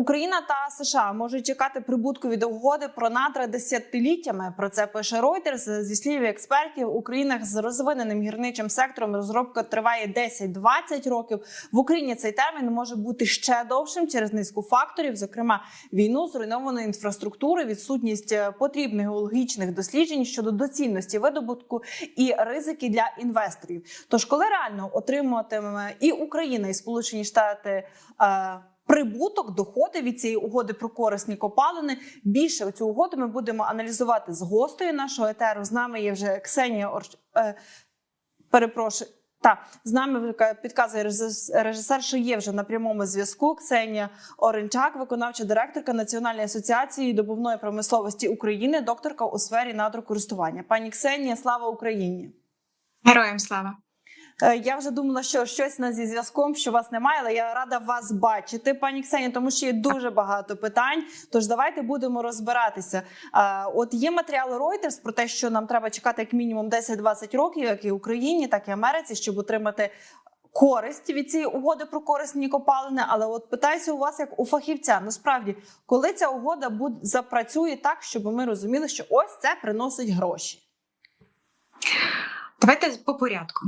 Україна та США можуть чекати прибутку від угоди про надра десятиліттями. Про це пише Reuters. Зі слів експертів у країнах з розвиненим гірничим сектором розробка триває 10-20 років. В Україні цей термін може бути ще довшим через низку факторів, зокрема війну, зруйнованої інфраструктури, відсутність е, потрібних геологічних досліджень щодо доцільності видобутку і ризики для інвесторів. Тож, коли реально отримуватиме і Україна, і Сполучені Штати. Прибуток, доходи від цієї угоди про корисні копалини. Більше цю угоду ми будемо аналізувати з гостею нашого етеру. З нами є вже Ксенія Орш... е, перепрошую. Та з нами підказує режисер, що є вже на прямому зв'язку. Ксенія Оренчак, виконавча директорка Національної асоціації добувної промисловості України, докторка у сфері надрокористування. Пані Ксенія, слава Україні! Героям слава! Е, Я вже думала, що щось на зі зв'язком, що вас немає, але я рада вас бачити, пані Ксенія, тому що є дуже багато питань. Тож давайте будемо розбиратися. Е, От є матеріали Reuters про те, що нам треба чекати як мінімум 10-20 років, як і Україні, так і Америці, щоб отримати. Користь від цієї угоди про корисні копалини, але от питаюся у вас як у фахівця. Насправді, коли ця угода буде запрацює так, щоб ми розуміли, що ось це приносить гроші. Давайте по порядку.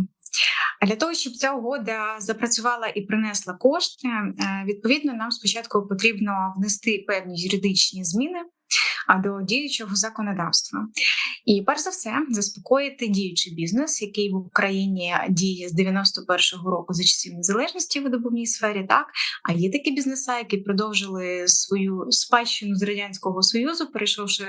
А Для того, щоб ця угода запрацювала і принесла кошти, е, відповідно, нам спочатку потрібно внести певні юридичні зміни до діючого законодавства. І перш за все, заспокоїти діючий бізнес, який в Україні діє з 91-го року за часів незалежності в видобувній сфері. Так а є такі бізнеса, які продовжили свою спадщину з радянського союзу, перейшовши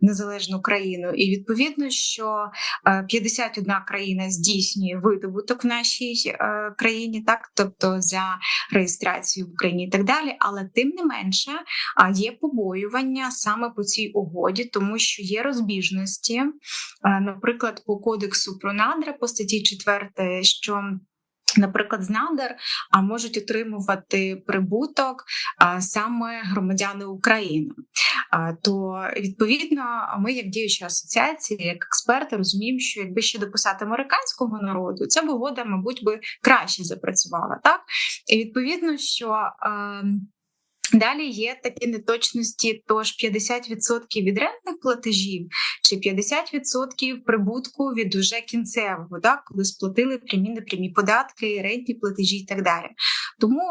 в незалежну країну. І відповідно, що е, 51 країна здійснює видобуток в нашій е, країні, так тобто за реєстрацію в Україні і так далі. Але тим не менше, є побоювання саме по цій угоді, тому що є розбіжності, наприклад, по кодексу про надра по статті 4, що Наприклад, з надр а можуть отримувати прибуток а, саме громадяни України. А, то відповідно, ми, як діюча асоціація, як експерти, розуміємо, що якби ще дописати американського народу, ця угода, мабуть, би краще запрацювала. Так і відповідно, що. А, Далі є такі неточності, тож 50% від рентних платежів чи 50% прибутку від уже кінцевого, так, коли сплатили прямі непрямі податки, рентні платежі і так далі. Тому,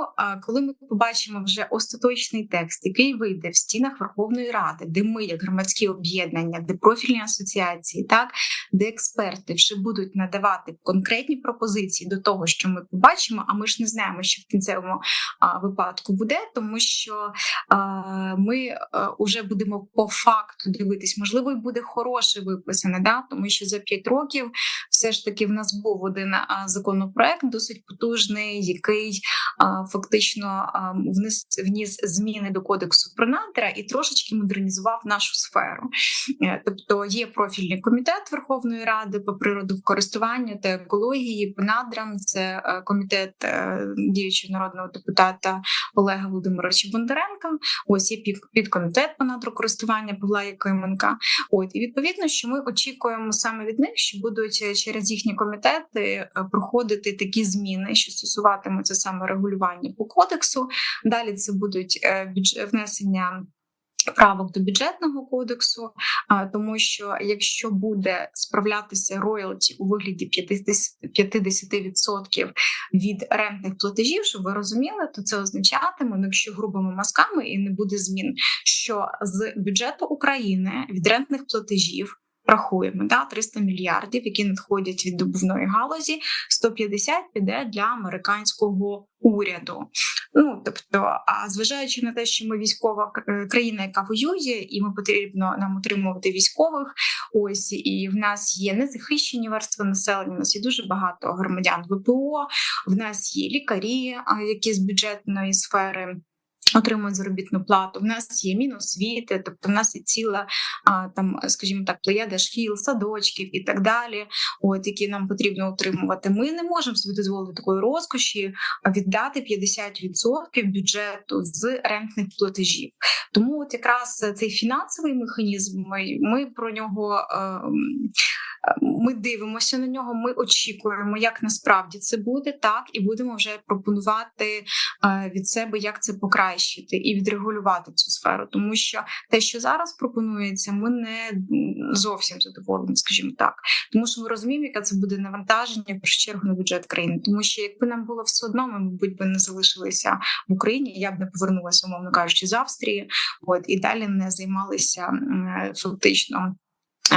коли ми побачимо вже остаточний текст, який вийде в стінах Верховної Ради, де ми, як громадські об'єднання, де профільні асоціації, так де експерти вже будуть надавати конкретні пропозиції до того, що ми побачимо, а ми ж не знаємо, що в кінцевому випадку буде, тому що що ми вже будемо по факту дивитись, можливо, і буде хороше виписане, да тому що за 5 років все ж таки в нас був один законопроект, досить потужний, який фактично вніс, вніс зміни до кодексу про надра і трошечки модернізував нашу сферу. Е, тобто є профільний комітет Верховної Ради по природокористуванню та екології по надрам. Це е, комітет е, діючого народного депутата Олега Володимировича Бондаренка. Ось є підкомітет по надрокористування Павла Якименка. От і відповідно, що ми очікуємо саме від них, що будуть через їхні комітети проходити такі зміни, що стосуватимуться саме регулювання по кодексу. Далі це будуть внесення. Правок до бюджетного кодексу, тому що якщо буде справлятися роялті у вигляді 50% від рентних платежів, щоб ви розуміли, то це означатиме, ну, якщо грубими мазками і не буде змін, що з бюджету України від рентних платежів. Рахуємо да 300 мільярдів, які надходять від добувної галузі. 150 піде для американського уряду. Ну тобто, а зважаючи на те, що ми військова країна, яка воює, і ми потрібно нам утримувати військових. Ось і в нас є незахищені верстви населення. У нас є дуже багато громадян ВПО. В нас є лікарі, які з бюджетної сфери. Отримують заробітну плату. В нас є міносвіти, тобто в нас є ціла а, там, скажімо так, плеяда шкіл, садочків і так далі, от які нам потрібно утримувати. Ми не можемо собі дозволити такої розкоші віддати 50% бюджету з рентних платежів. Тому, от якраз цей фінансовий механізм, ми, про нього. Е, ми дивимося на нього. Ми очікуємо, як насправді це буде так, і будемо вже пропонувати від себе, як це покращити покращити і відрегулювати цю сферу, тому що те, що зараз пропонується, ми не зовсім задоволені, скажімо так. Тому що ми розуміємо, яке це буде навантаження в першу чергу на бюджет країни. Тому що якби нам було все одно, ми мабуть би не залишилися в Україні. Я б не повернулася, умовно кажучи, з Австрії, от і далі не займалися фактично.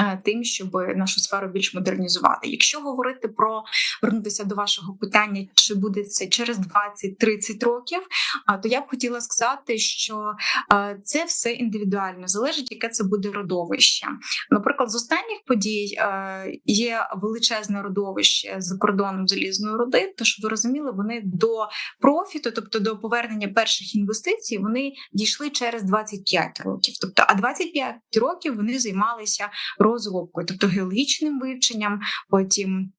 Е, Тим, щоб нашу сферу більш модернізувати, якщо говорити про вернутися до вашого питання, чи буде це через 20-30 років, а, то я б хотіла сказати, що е, це все індивідуально залежить, яке це буде родовище. Наприклад, з останніх подій е, є величезне родовище за кордоном залізної руди. Тож ви розуміли, вони до профіту, тобто до повернення перших інвестицій, вони дійшли через 25 років. Тобто, а 25 років вони займалися розробкою, тобто геологічним вивченням, потім.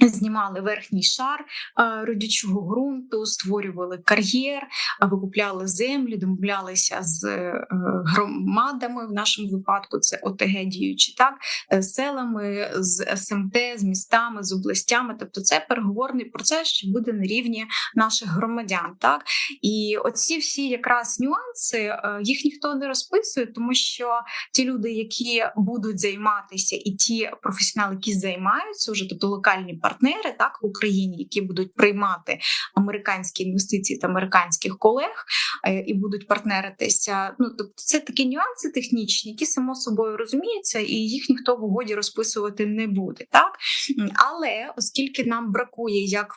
Знімали верхній шар е, родючого ґрунту, створювали кар'єр, викупляли землі, домовлялися з е, громадами. В нашому випадку це ОТГ діючі так е, з селами, з СМТ, з містами, з областями. Тобто, це переговорний процес, що буде на рівні наших громадян. Так і оці всі якраз нюанси е, їх ніхто не розписує, тому що ті люди, які будуть займатися, і ті професіонали, які займаються вже, тобто локальні партнери, так в Україні, які будуть приймати американські інвестиції та американських колег е, і будуть партнеритися. Ну тобто, це такі нюанси технічні, які само собою розуміються, і їх ніхто в угоді розписувати не буде. Так але оскільки нам бракує як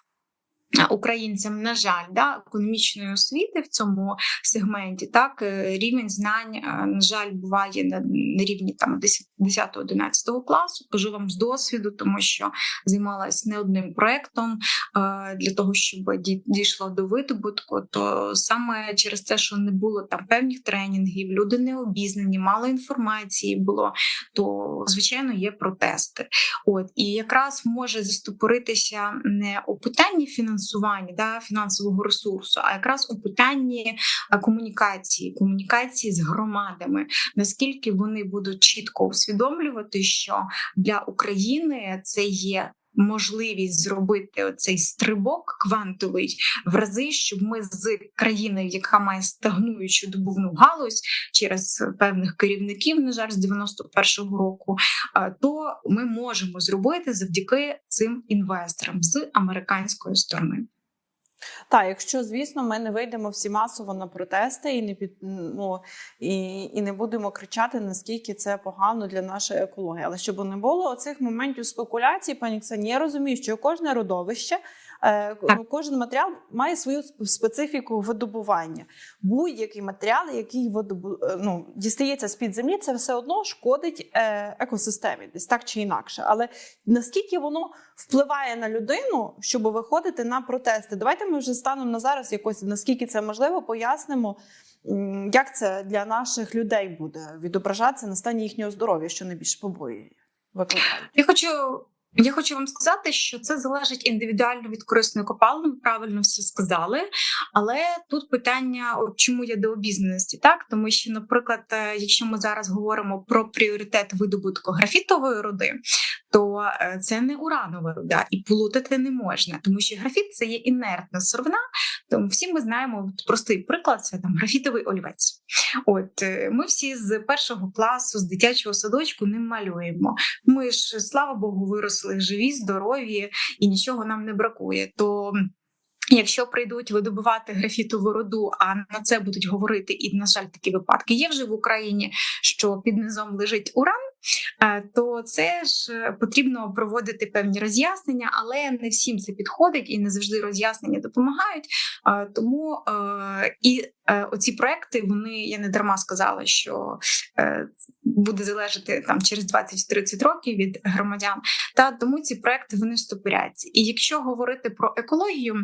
Українцям, на жаль, да, економічної освіти в цьому сегменті, так е, рівень знань, е, на жаль, буває на, рівні там 10-11 класу. Кажу вам з досвіду, тому що займалась не одним проектом е, для того, щоб ді- дійшло до видобутку. То саме через те, що не було там певних тренінгів, люди не обізнані, мало інформації було, то звичайно є протести. От і якраз може застопоритися не у питанні фінансування да, фінансового ресурсу, а якраз у питанні е, комунікації, комунікації з громадами, наскільки вони будуть чітко усвідомлювати, що для України це є. Можливість зробити цей стрибок квантовий в рази, щоб ми з країни, яка має стагнуючу добувну галузь через певних керівників, на жаль, з 91-го року, то ми можемо зробити завдяки цим інвесторам з американської сторони. Так, якщо звісно, ми не вийдемо всі масово на протести і не під ну і, і не будемо кричати, наскільки це погано для нашої екології. Але щоб не було оцих моментів спекуляцій, пані Ксені, я розумію, що кожне родовище. Е, Ну, кожен матеріал має свою специфіку видобування. Будь-який матеріал, який видобу, е, ну, дістається з під землі, це все одно шкодить е, екосистемі, десь так чи інакше. Але наскільки воно впливає на людину, щоб виходити на протести? Давайте ми вже станом на зараз якось наскільки це можливо, пояснимо, як це для наших людей буде відображатися на стані їхнього здоров'я, що найбільше побоює. Я хочу. Я хочу вам сказати, що це залежить індивідуально від корисної копалини. ви Правильно все сказали. Але тут питання, чому є до обізнаності, так тому що, наприклад, е, якщо ми зараз говоримо про пріоритет видобутку графітової руди, то е, це не уранова руда, і плутати не можна, тому що графіт це є інертна сировина. Тому всі ми знаємо простий приклад: це там графітовий олівець. От е, ми всі з першого класу, з дитячого садочку не малюємо. Ми ж слава Богу, виросли живі, здорові і нічого нам не бракує. То Якщо прийдуть видобувати графітову руду, а на це будуть говорити, і на жаль, такі випадки є вже в Україні, що під низом лежить уран. Е, То це ж е, потрібно проводити певні роз'яснення, але не всім це підходить і не завжди роз'яснення допомагають. Е, Тому і оці проекти вони я не дарма сказала, що буде залежати там через 20-30 років від громадян. Та тому ці проекти вони стопоряться. І якщо говорити про екологію,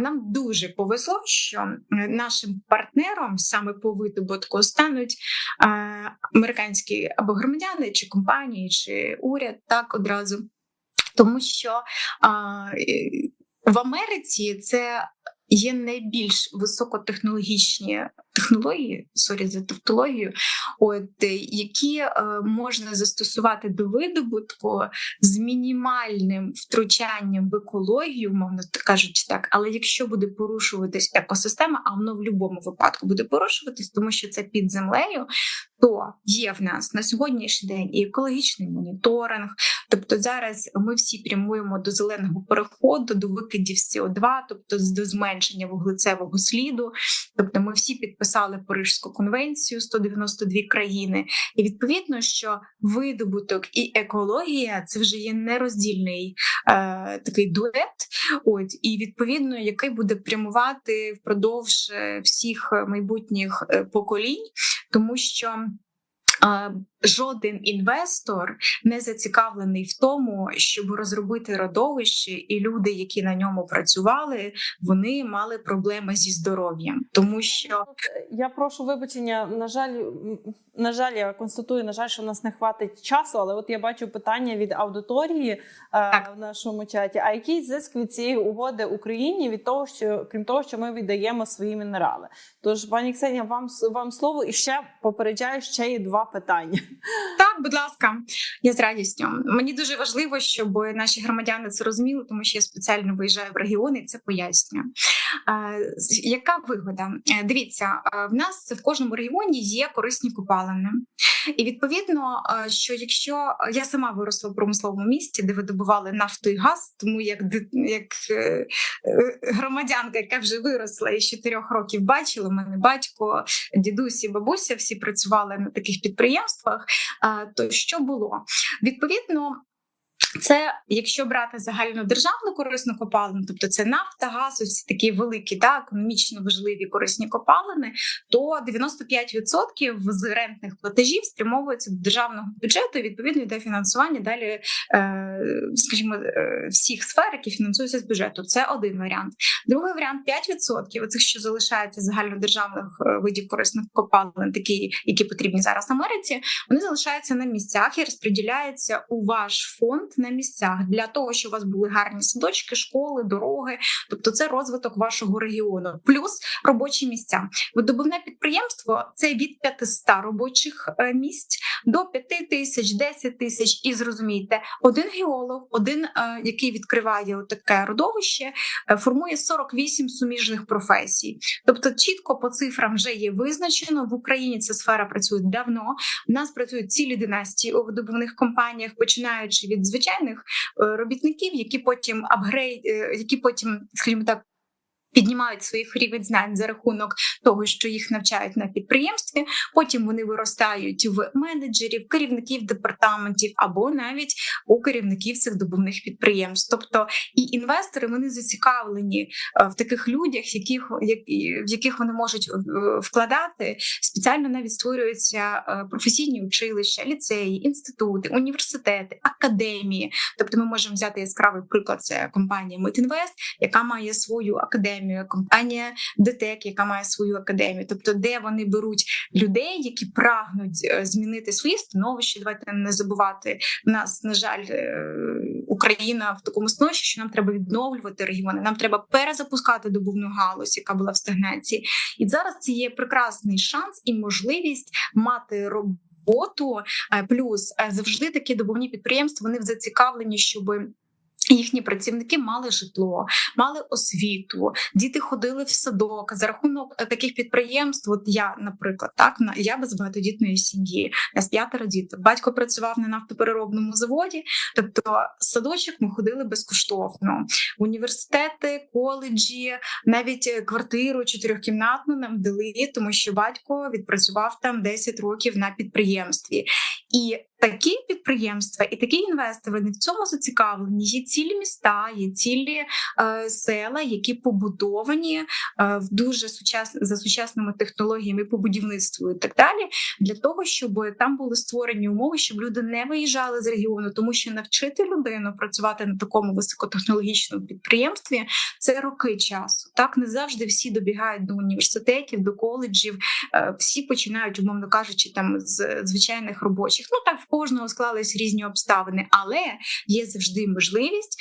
нам дуже повезло, що нашим партнером саме по видобутку стануть американські або громадяни, чи компанії, чи уряд так одразу. Тому що а, в Америці це є найбільш високотехнологічні технології, сорі за тавтологію, от е, які е, можна застосувати до видобутку з мінімальним втручанням в екологію, мовно кажучи так. Але якщо буде порушуватись екосистема, а воно в будь-якому випадку буде порушуватись, тому що це під землею, то є в нас на сьогоднішній день і екологічний моніторинг. Тобто зараз ми всі прямуємо до зеленого переходу, до викидів СО2, тобто до зменшення вуглецевого сліду. Тобто, ми всі підписали Парижську конвенцію 192 країни, і відповідно, що видобуток і екологія це вже є нероздільний е, такий дует. От і відповідно, який буде прямувати впродовж е, всіх майбутніх е, поколінь, тому що. Е, Жоден інвестор не зацікавлений в тому, щоб розробити родовище, і люди, які на ньому працювали, вони мали проблеми зі здоров'ям, тому що Я прошу вибачення. На жаль, на жаль, я констатую, на жаль, що в нас не хватить часу, але от я бачу питання від аудиторії е, в нашому чаті. А який зиск від цієї угоди Україні від того, що крім того, що ми віддаємо свої мінерали? Тож, пані Ксенія, вам вам слово і ще попереджаю ще є два питання. Так, будь ласка, я з радістю. Мені дуже важливо, щоб наші громадяни це розуміли, тому що я спеціально виїжджаю в регіони це пояснюю. Яка вигода? Е, Дивіться, в нас в кожному регіоні є корисні копалини. І відповідно, що якщо я сама виросла в промисловому місті, де видобували нафту і газ, тому як як е, е, громадянка, яка вже виросла і з чотирьох років бачила, мене батько, дідусь і бабуся всі працювали на таких підприємствах. А, То що було? Відповідно, це якщо брати загальнодержавну корисну копалину, тобто це нафта, газ, всі такі великі та економічно важливі корисні копалини, то 95% з рентних платежів спрямовуються до державного бюджету. і, Відповідно йде фінансування далі, е, скажімо, е, всіх сфер, які фінансуються з бюджету. Це один варіант. Другий варіант 5% оцих, що залишається загальнодержавних е, видів корисних копалин, такі, які потрібні зараз Америці, вони залишаються на місцях і розподіляються у ваш фонд на місцях для того, щоб у вас були гарні садочки, школи, дороги. Тобто, це розвиток вашого регіону, плюс робочі місця. Видобувне підприємство це від 500 робочих е, місць до 5 тисяч, 10 тисяч. І зрозумійте, один геолог, один, е, який відкриває таке родовище, е, формує 48 суміжних професій. Тобто, чітко по цифрам вже є визначено в Україні. Ця сфера працює давно. У нас працюють цілі династії у видобувних компаніях, починаючи від звичайних е, робітників, які потім апгрейд, е, які потім, скажімо так. Піднімають своїх рівень знань за рахунок того, що їх навчають на підприємстві. Потім вони виростають в менеджерів, керівників департаментів або навіть у керівників цих добувних підприємств. Тобто і інвестори вони зацікавлені е, в таких людях, яких в яких вони можуть е, вкладати. Спеціально навіть створюються е, професійні училища, ліцеї, інститути, університети, академії. Тобто, ми можемо взяти яскравий приклад. Це компанія Митінвест, яка має свою академію, компанія ДТЕК, яка має свою академію. Тобто, де вони беруть людей, які прагнуть е, змінити своє становище. Давайте не забувати. У нас на жаль, е, Україна в такому становищі, що нам треба відновлювати регіони. Нам треба перезапускати добувну галузь, яка була в стагнації. І зараз це є прекрасний шанс і можливість мати роботу. Е, Плюс завжди такі добувні підприємства вони зацікавлені, щоби. Їхні працівники мали житло, мали освіту, діти ходили в садок. За рахунок е, таких підприємств, от я, наприклад, так на я без багатодітної сім'ї, я з п'ятеро діток. Батько працював на нафтопереробному заводі, тобто садочок ми ходили безкоштовно. Університети, коледжі, навіть е, квартиру чотирьохкімнатну нам дали, тому що батько відпрацював там 10 років на підприємстві. І такі підприємства і такі інвестори вони в цьому зацікавлені. Є цілі міста, є цілі е, села, які побудовані е, в дуже сучас... за сучасними технологіями по будівництву і так далі, для того, щоб там були створені умови, щоб люди не виїжджали з регіону, тому що навчити людину працювати на такому високотехнологічному підприємстві це роки часу. Так не завжди всі добігають до університетів, до коледжів, е, всі починають, умовно кажучи, там з звичайних робочих. Ну так кожного склались різні обставини, але є завжди можливість.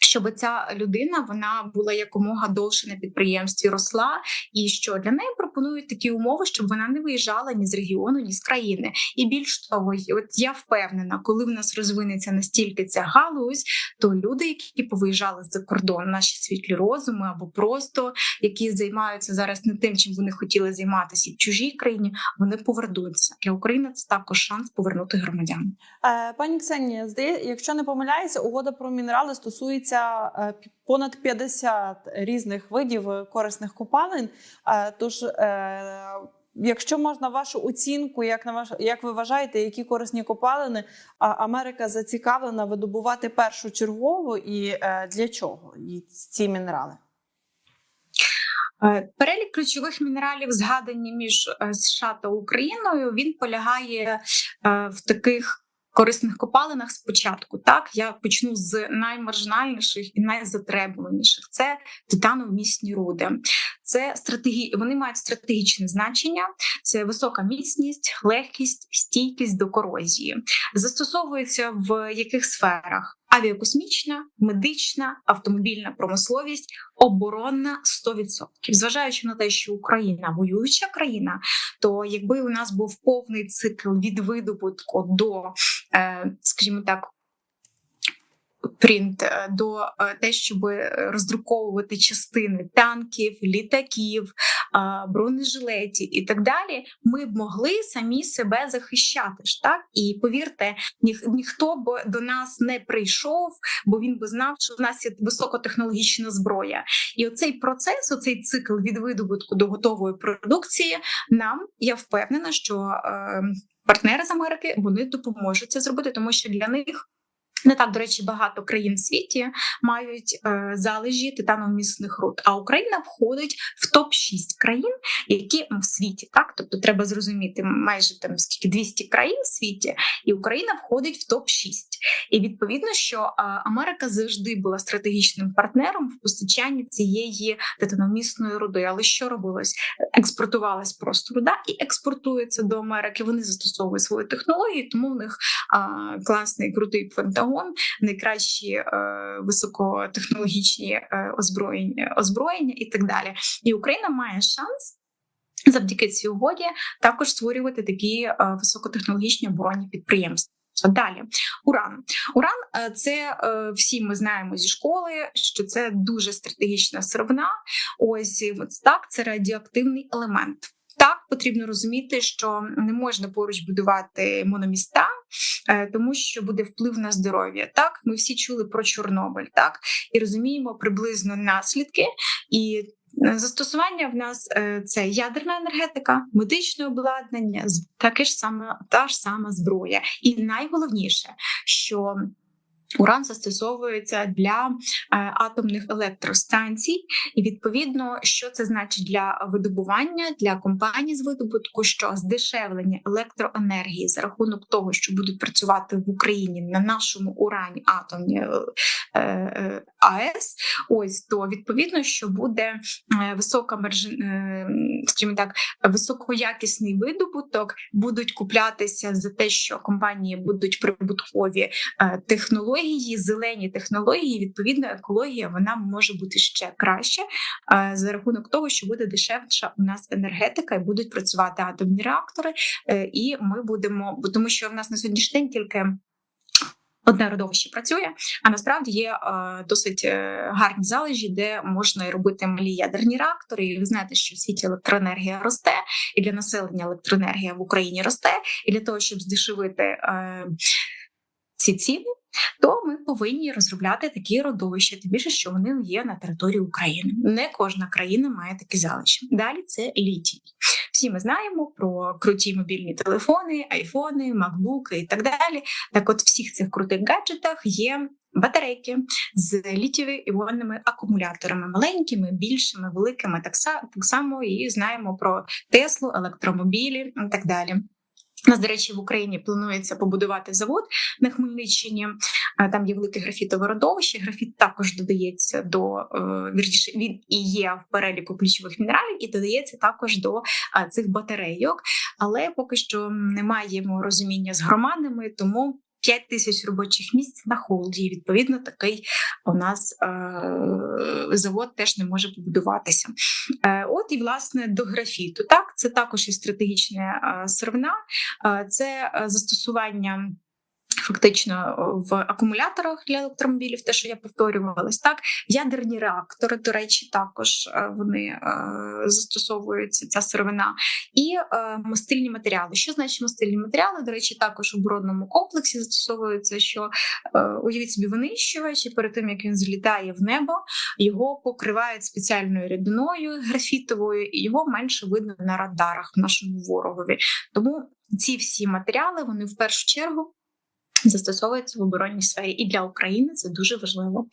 Щоб ця людина вона була якомога довше на підприємстві, росла, і що для неї пропонують такі умови, щоб вона не виїжджала ні з регіону, ні з країни. І більш того, от я впевнена, коли в нас розвинеться настільки ця галузь, то люди, які повиїжджали за кордон, наші світлі розуми або просто які займаються зараз не тим, чим вони хотіли займатися в чужій країні, вони повернуться. Для України це також шанс повернути громадян. Е, Пані Ксенія, здає, якщо не помиляюся, угода про мінерали стосується е, понад 50 різних видів е, корисних копалин. Е, Тож, якщо можна вашу оцінку, як на ваш, як ви вважаєте, які корисні копалини Америка зацікавлена видобувати першочергово і е, для чого і ці мінерали? Перелік ключових мінералів, згадані між США та Україною, він полягає в таких корисних копалинах спочатку. Так, я почну з наймаржинальніших і найзатребуваніших. Це титановмісні руди. Це стратегії, Вони мають стратегічне значення. Це висока міцність, легкість, стійкість до корозії. Застосовується в яких сферах? Авіакосмічна, медична, автомобільна промисловість, оборонна 100%. Зважаючи на те, що Україна воююча країна, то якби у нас був повний цикл від видобутку до, е, скажімо так, принт е, до е, те, щоб роздруковувати частини танків, літаків, бронежилетів і так далі, ми б могли самі себе захищати ж так. І повірте, ніх, ніхто б до нас не прийшов, бо він би знав, що в нас є високотехнологічна зброя. І оцей процес, оцей цикл від видобутку до готової продукції, нам я впевнена, що е, партнери з Америки вони допоможуть це зробити, тому що для них. Не так, до речі, багато країн в світі мають е, залежі титановмісних руд. А Україна входить в топ 6 країн, які в світі так. Тобто, треба зрозуміти майже там скільки 200 країн в світі, і Україна входить в топ 6 І відповідно, що е, Америка завжди була стратегічним партнером в постачанні цієї титановмісної руди. Але що робилось? Експортувалась просто руда і експортується до Америки. Вони застосовують свої технології, тому в них а, класний крутий пентагон, найкращі е, високотехнологічні е, озброєння, озброєння і так далі. І Україна має шанс. Завдяки цій угоді також створювати такі е, високотехнологічні оборонні підприємства. Далі уран. Уран е, це е, всі ми знаємо зі школи, що це дуже стратегічна сировина. Ось так, це радіоактивний елемент. Так потрібно розуміти, що не можна поруч будувати мономіста, е, тому що буде вплив на здоров'я. Так, ми всі чули про Чорнобиль, так і розуміємо приблизно наслідки і. е, Застосування в нас е, це ядерна енергетика, медичне обладнання, таке ж саме та ж сама зброя. І найголовніше, що уран застосовується для е, атомних електростанцій, і відповідно, що це значить для видобування для компаній з видобутку, що здешевлення електроенергії за рахунок того, що будуть працювати в Україні на нашому урані атомні е, е, АЕС. Ось то відповідно, що буде висока маржи, е, скажімо так, високоякісний видобуток, будуть куплятися за те, що компанії будуть прибуткові е, технології, зелені технології. Відповідно, екологія вона може бути ще краще за рахунок того, що буде дешевша у нас енергетика, і будуть працювати атомні реактори. е, І ми будемо, тому що в нас на сьогоднішній день тільки. Одне родовище працює, а насправді є е, досить е, гарні залежі, де можна робити малі ядерні реактори. І ви знаєте, що в світі електроенергія росте, і для населення електроенергія в Україні росте. І для того, щоб здешевити е, ці ціни, то ми повинні розробляти такі родовища, тим більше, що вони є на території України. Не кожна країна має такі залишки. Далі це літій. Всі ми знаємо про круті мобільні телефони, айфони, макбуки і так далі. Так, от, всіх цих крутих гаджетах є батарейки з літієво-іонними акумуляторами, маленькими, більшими, великими. Так само і знаємо про Теслу, електромобілі і так далі. Нас, до речі, в Україні планується побудувати завод на Хмельниччині. Там є велике графітове родовище. Графіт також додається до е, вірніше, він і є в переліку ключових мінералів, і додається також до цих батарейок. Але поки що не маємо розуміння з громадами, тому 5 тисяч робочих місць на холді. І, Відповідно, такий у нас е- завод теж не може побудуватися. Е, От і власне до графіту. Так, це також і стратегічна е, сировина, Е, це е, застосування. Фактично в акумуляторах для електромобілів, те, що я повторювалась, так ядерні реактори, до речі, також е, вони е, застосовуються ця сировина, і е, мастильні матеріали. Що значить мастильні матеріали? До речі, також у оборонному комплексі застосовуються, що е, уявіть собі винищувач, і перед тим як він злітає в небо, його покривають спеціальною рідиною графітовою, і його менше видно на радарах в нашому ворогові. Тому ці всі матеріали вони в першу чергу застосовуються в оборонній сфері і для України це дуже важливо.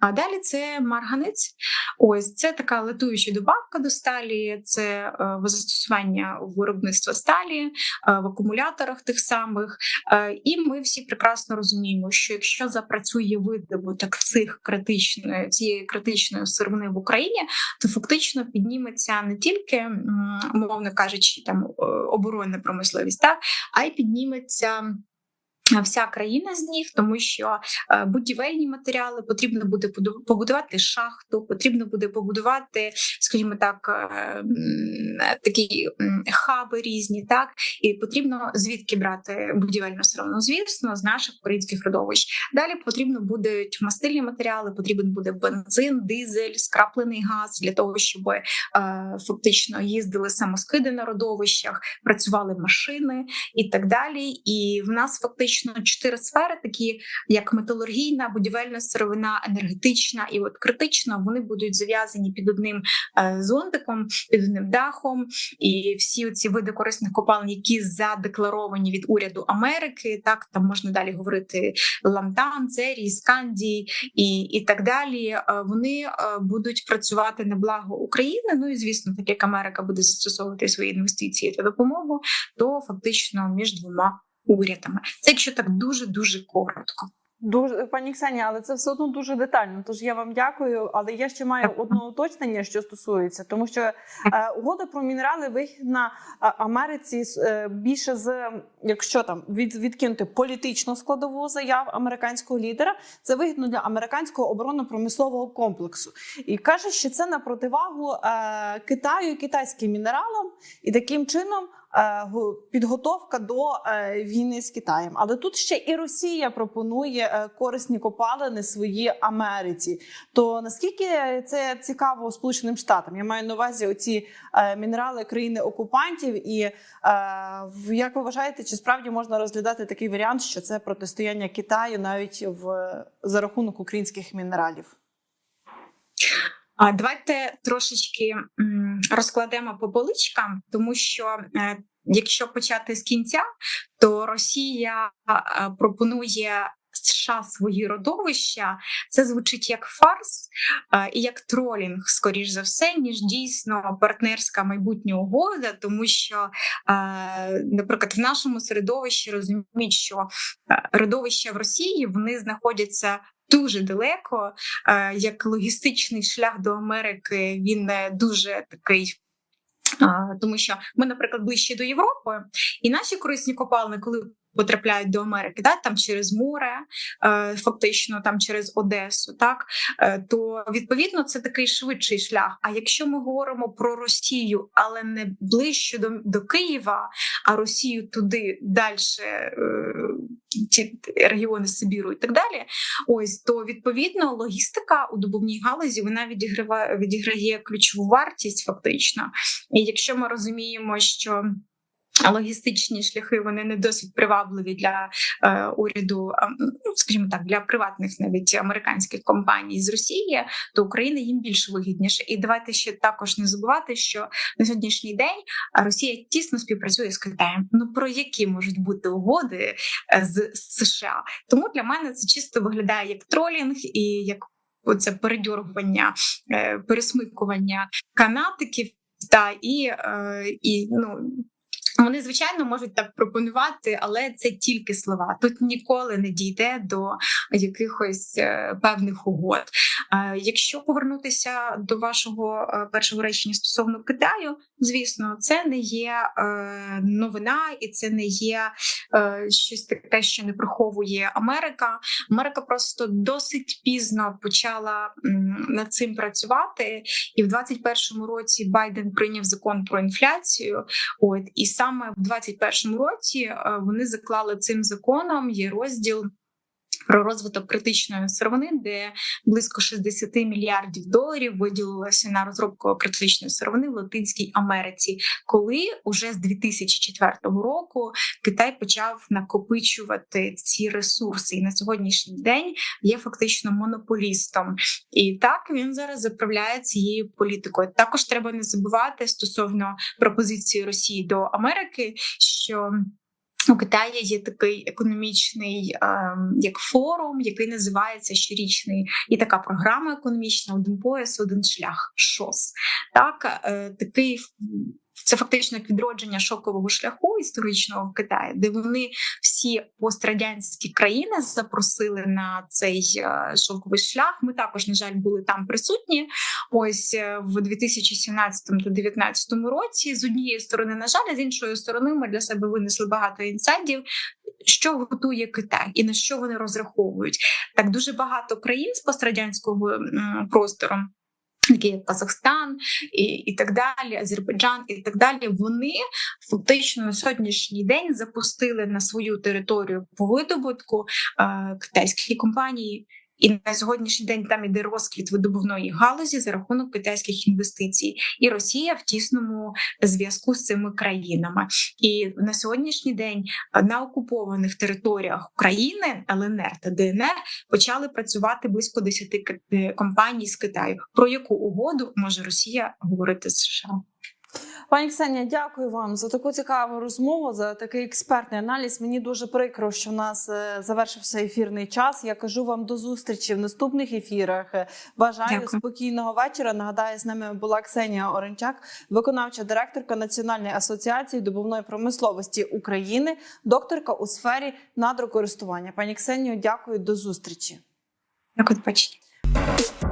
А далі це марганець. Ось це така летуюча добавка до сталі, це е, застосування виробництва сталі е, в акумуляторах тих самих. Е, і ми всі прекрасно розуміємо, що якщо запрацює видобуток цих критичної цієї критичної сировини в Україні, то фактично підніметься не тільки, м, умовно кажучи, там оборонна промисловість, так а й підніметься. Вся країна з них, тому що е, будівельні матеріали потрібно буде побудувати шахту, потрібно буде побудувати, скажімо так, е, такі хаби різні, так і потрібно звідки брати будівельну сировину? Звісно, з наших українських родовищ. Далі потрібно будуть мастильні матеріали, потрібен буде бензин, дизель, скраплений газ для того, щоб е, фактично їздили самоскиди на родовищах, працювали машини і так далі. І в нас фактично чотири сфери, такі як металургійна, будівельна сировина, енергетична і от критична. Вони будуть зав'язані під одним е, зонтиком, під одним дахом. І всі ці види корисних копалин, які задекларовані від уряду Америки, так там можна далі говорити ламтан, церій, скандій і, і так далі. е, Вони е, будуть працювати на благо України. Ну і звісно, так як Америка буде застосовувати свої інвестиції та допомогу, то фактично між двома урядами. Це якщо так дуже дуже коротко. Дуже пані Ксенія, але це все одно дуже детально. Тож я вам дякую. Але я ще маю одне уточнення, що стосується, тому що е, угода про мінерали вигідна е, Америці е, більше з якщо там від, відкинути політичну складову заяв американського лідера, це вигідно для американського оборонно-промислового комплексу. І каже, що це на противагу е, Китаю і китайським мінералам, і таким чином. Е, го- Підготовка до е, війни з Китаєм, але тут ще і Росія пропонує е, корисні копалини свої Америці. То наскільки це цікаво Сполученим Штатам? Я маю на увазі оці мінерали країни окупантів, і як ви вважаєте, чи справді можна розглядати такий варіант, що це протистояння Китаю навіть в за рахунок українських мінералів? Давайте трошечки розкладемо по поличкам, тому що е, якщо почати з кінця, то Росія е, пропонує США свої родовища. Це звучить як фарс е, і як тролінг, скоріш за все, ніж дійсно партнерська майбутня угода, тому що, наприклад, в нашому середовищі розуміють, що родовища в Росії вони знаходяться. Дуже далеко, як логістичний шлях до Америки, він е, дуже такий. Тому що ми, наприклад, ближче до Європи, і наші корисні копалини, коли потрапляють до Америки, да, там через море, е, фактично там через Одесу, так е, то відповідно це такий швидший шлях. А якщо ми говоримо про Росію, але не ближче до, до Києва, а Росію туди далі, ті регіони Сибіру і так далі, ось то відповідно логістика у добувній галузі вона відіграє, відіграє ключову вартість, фактично. І якщо ми розуміємо, що Логістичні шляхи вони не досить привабливі для е, уряду, ну скажімо так, для приватних навіть американських компаній з Росії, то Україна їм більш вигідніше. І давайте ще також не забувати, що на сьогоднішній день Росія тісно співпрацює з Китаєм. Ну про які можуть бути угоди е, з США? Тому для мене це чисто виглядає як тролінг і як оце передьоргування, е, пересмикування канатиків. Та і, е, і ну вони звичайно можуть так пропонувати, але це тільки слова. Тут ніколи не дійде до якихось е, певних угод. Е, якщо повернутися до вашого е, першого речення стосовно Китаю, звісно, це не є новина, і це не є щось таке, що не приховує Америка. Америка просто досить пізно почала над цим працювати, і в 2021 році Байден прийняв закон про інфляцію. От і саме в 2021 році е, вони заклали цим законом є розділ. Про розвиток критичної сировини, де близько 60 мільярдів доларів виділилося на розробку критичної сировини в Латинській Америці, коли уже з 2004 року Китай почав накопичувати ці ресурси, і на сьогоднішній день є фактично монополістом. І так він зараз заправляє цією політикою. Також треба не забувати стосовно пропозиції Росії до Америки, що у Китаї є такий економічний ем, як форум, який називається щорічний, і така програма економічна один пояс, один шлях. ШОС. Так, е, такий це фактично відродження шокового шляху історичного в Китаї, де вони всі пострадянські країни запросили на цей е, шовковий шлях. Ми також, на жаль, були там присутні. Ось е, в 2017 та 2019 році. З однієї сторони, на жаль, а з іншої сторони, ми для себе винесли багато інсайдів. Що готує Китай і на що вони розраховують? Так дуже багато країн з пострадянського простору такі як Казахстан і, і так далі, Азербайджан і так далі. Вони фактично на сьогоднішній день запустили на свою територію по видобутку е, китайські компанії. І на сьогоднішній день там іде розквіт видобувної галузі за рахунок китайських інвестицій, і Росія в тісному зв'язку з цими країнами. І на сьогоднішній день на окупованих територіях України ЛНР та ДНР почали працювати близько 10 ки- е, компаній з Китаю. Про яку угоду може Росія говорити з США? Пані Ксенія, дякую вам за таку цікаву розмову, за такий експертний аналіз. Мені дуже прикро, що в нас е, завершився ефірний час. Я кажу вам до зустрічі в наступних ефірах. Е, Бажаю Дякую. спокійного вечора. Нагадаю, з нами була Ксенія Оренчак, виконавча директорка Національної асоціації добувної промисловості України, докторка у сфері надрокористування. Пані Ксенію, дякую до зустрічі. Дякую, побачення.